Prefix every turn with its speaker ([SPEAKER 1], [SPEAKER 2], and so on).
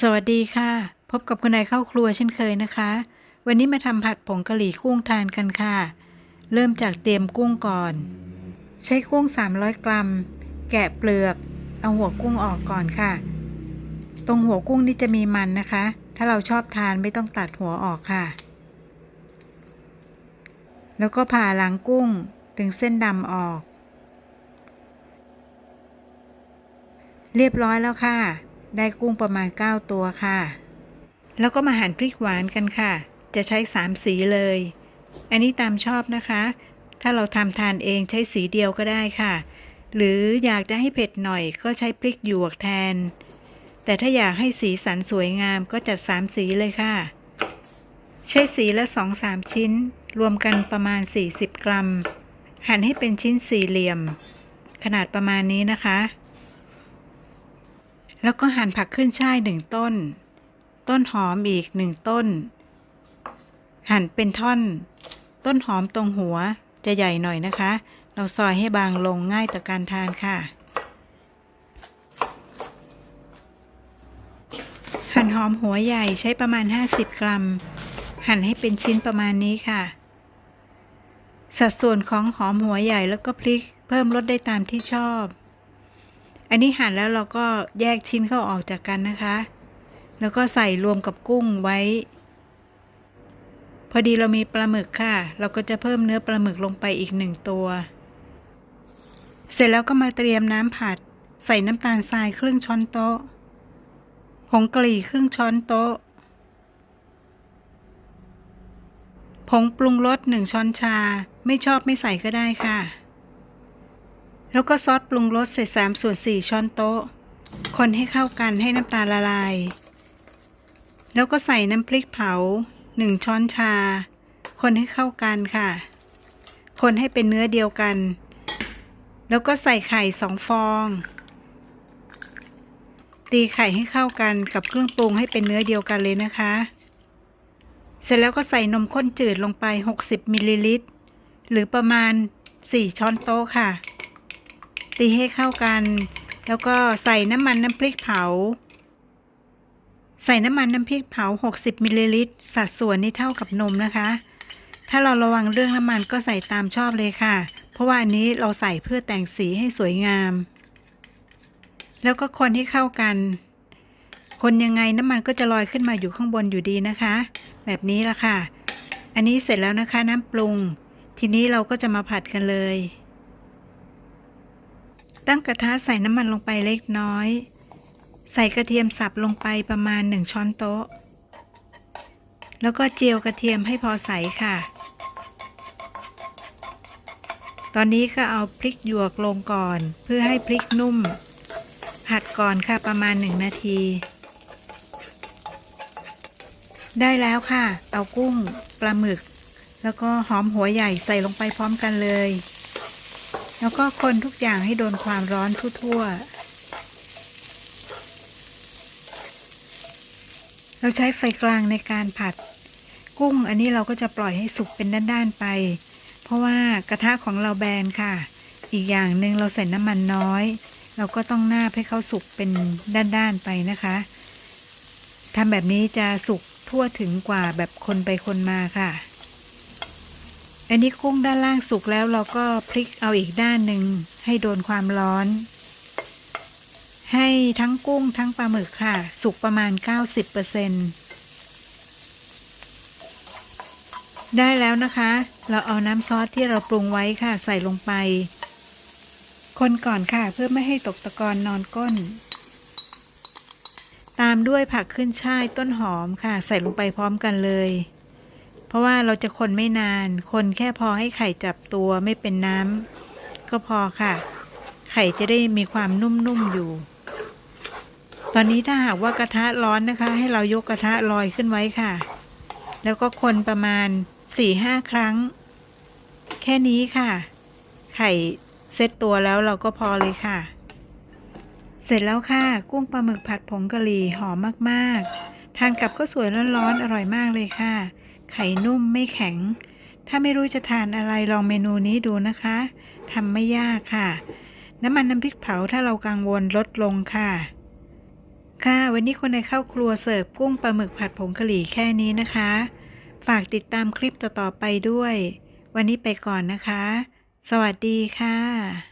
[SPEAKER 1] สวัสดีค่ะ พบกับคุณนายเข้าครัวเช่นเคยนะคะ วันนี้มาทำผัดผงกะหรี่กุ้งทานกันค่ะ เริ่มจากเตรียมกุ้งก่อน ใช้กุ้ง 300 กรัม แกะเปลือก เอาหัวกุ้งออกก่อนค่ะ ตรงหัวกุ้งนี่จะมีมันนะคะ ถ้าเราชอบทานไม่ต้องตัดหัวออกค่ะ แล้วก็ผ่าหลังกุ้งดึงเส้นดำออก เรียบร้อยแล้วค่ะ ได้กุ้งประมาณ 9 ตัวค่ะ แล้วก็มาหั่นพริกหวานกันค่ะ จะใช้ 3 สีเลย อันนี้ตามชอบนะคะ ถ้าเราทำทานเองใช้สีเดียวก็ได้ค่ะ หรืออยากจะให้เผ็ดหน่อยก็ใช้พริกหยวกแทน แต่ถ้าอยากให้สีสันสวยงามก็จัด 3 สีเลยค่ะ ใช้สีละ 2-3 ชิ้น รวมกันประมาณ 40 กรัม หั่นให้เป็นชิ้นสี่เหลี่ยม ขนาดประมาณนี้นะคะ แล้วก็หั่นผักขึ้นช่ายหนึ่งต้น ต้นหอมอีกหนึ่งต้น หั่นเป็นท่อน ต้นหอมตรงหัวจะใหญ่หน่อยนะคะ เราซอยให้บางลงง่ายต่อการทานค่ะ หั่นหอมหัวใหญ่ใช้ประมาณ 50 กรัม หั่นให้เป็นชิ้นประมาณนี้ค่ะ สัดส่วนของหอมหัวใหญ่แล้วก็พริก เพิ่มลดได้ตามที่ชอบ อันนี้หั่นแล้วเราก็แยกชิ้นเข้าออกจากกันนะคะ แล้วก็ใส่รวมกับกุ้งไว้ พอดีเรามีปลาหมึกค่ะ เราก็จะเพิ่มเนื้อปลาหมึกลงไปอีกหนึ่งตัว เสร็จแล้วก็มาเตรียมน้ำผัด ใส่น้ำตาลทรายครึ่งช้อนโต๊ะ ผงกะหรี่ครึ่งช้อนโต๊ะ ผงปรุงรสหนึ่งช้อนชา ไม่ชอบไม่ใส่ก็ได้ค่ะ แล้วก็ซอสปรุงรสเศษสามส่วนสี่ช้อนโต๊ะ คนให้เข้ากันให้น้ำตาลละลาย แล้วก็ใส่น้ำพริกเผาหนึ่งช้อนชา คนให้เข้ากันค่ะ คนให้เป็นเนื้อเดียวกัน แล้วก็ใส่ไข่สองฟอง ตีไข่ให้เข้ากันกับเครื่องปรุงให้เป็นเนื้อเดียวกันเลยนะคะ เสร็จแล้วก็ใส่นมข้นจืดลงไป 60มิลลิลิตรหรือประมาณ 4 ช้อนโต๊ะค่ะ ตีให้เข้ากัน แล้วก็ใส่น้ำมันน้ำพริกเผา ใส่น้ำมันน้ำพริกเผา 60มิลลิลิตรสัดส่วนนี้เท่ากับนมนะคะ ถ้าเราระวังเรื่องน้ำมันก็ใส่ตามชอบเลยค่ะ เพราะว่าอันนี้เราใส่เพื่อแต่งสีให้สวยงาม แล้วก็คนให้เข้ากัน คนยังไงน้ำมันก็จะลอยขึ้นมาอยู่ข้างบนอยู่ดีนะคะ แบบนี้ละค่ะ อันนี้เสร็จแล้วนะคะน้ำปรุง ทีนี้เราก็จะมาผัดกันเลย ตั้งกระทะใส่น้ำมันลงไปเล็กน้อย ใส่กระเทียมสับลงไปประมาณ 1 ช้อนโต๊ะ แล้วก็เจียวกระเทียมให้พอใสค่ะ ตอนนี้ก็เอาพริกหยวกลงก่อน เพื่อให้พริกนุ่ม ผัดก่อนค่ะประมาณ 1 นาที ได้แล้วค่ะ เอากุ้ง ปลาหมึก แล้วก็หอมหัวใหญ่ใส่ลงไปพร้อมกันเลย แล้วก็คนทุกอย่างให้โดนความร้อนทั่วๆ เราใช้ไฟกลางในการผัด กุ้งอันนี้เราก็จะปล่อยให้สุกเป็นด้านๆไป เพราะว่ากระทะของเราแบนค่ะ อีกอย่างหนึ่งเราใส่น้ำมันน้อย เราก็ต้องนาบให้เขาสุกเป็นด้านๆไปนะคะทำแบบนี้จะสุกทั่วถึงกว่าแบบคนไปคนมาค่ะ อันนี้กุ้งด้านล่างสุกแล้วเราก็พลิกเอาอีกด้านหนึ่งให้โดนความร้อน ให้ทั้งกุ้งทั้งปลาหมึกค่ะ สุกประมาณ 90%ได้แล้วนะคะ เราเอาน้ำซอสที่เราปรุงไว้ค่ะ ใส่ลงไป คนก่อนค่ะเพื่อไม่ให้ตกตะกอนนอนก้น ตามด้วยผักขึ้นช่ายต้นหอมค่ะ ใส่ลงไปพร้อมกันเลย เพราะว่าเราจะคนไม่นาน คนแค่พอให้ไข่จับตัวไม่เป็นน้ำก็พอค่ะ ไข่จะได้มีความนุ่มๆอยู่ ตอนนี้ถ้าหากว่ากระทะร้อนนะคะ ให้เรายกกระทะลอยขึ้นไว้ค่ะ แล้วก็คนประมาณ4-5ครั้ง แค่นี้ค่ะ ไข่เซ็ตตัวแล้วเราก็พอเลยค่ะ เสร็จแล้วค่ะ กุ้งปลาหมึกผัดผงกะหรี่หอมมากๆ ทานกับข้าวสวยร้อนๆอร่อยมากเลยค่ะ ไข่นุ่มไม่แข็ง ถ้าไม่รู้จะทานอะไรลองเมนูนี้ดูนะคะทำไม่ยากค่ะ น้ำมันน้ำพริกเผาถ้าเรากังวลลดลงค่ะ ค่ะ วันนี้คนในข้าวครัวเสิร์ฟกุ้งปลาหมึกผัดผงกะหรี่แค่นี้นะคะ ฝากติดตามคลิปต่อๆไปด้วย วันนี้ไปก่อนนะคะ สวัสดีค่ะ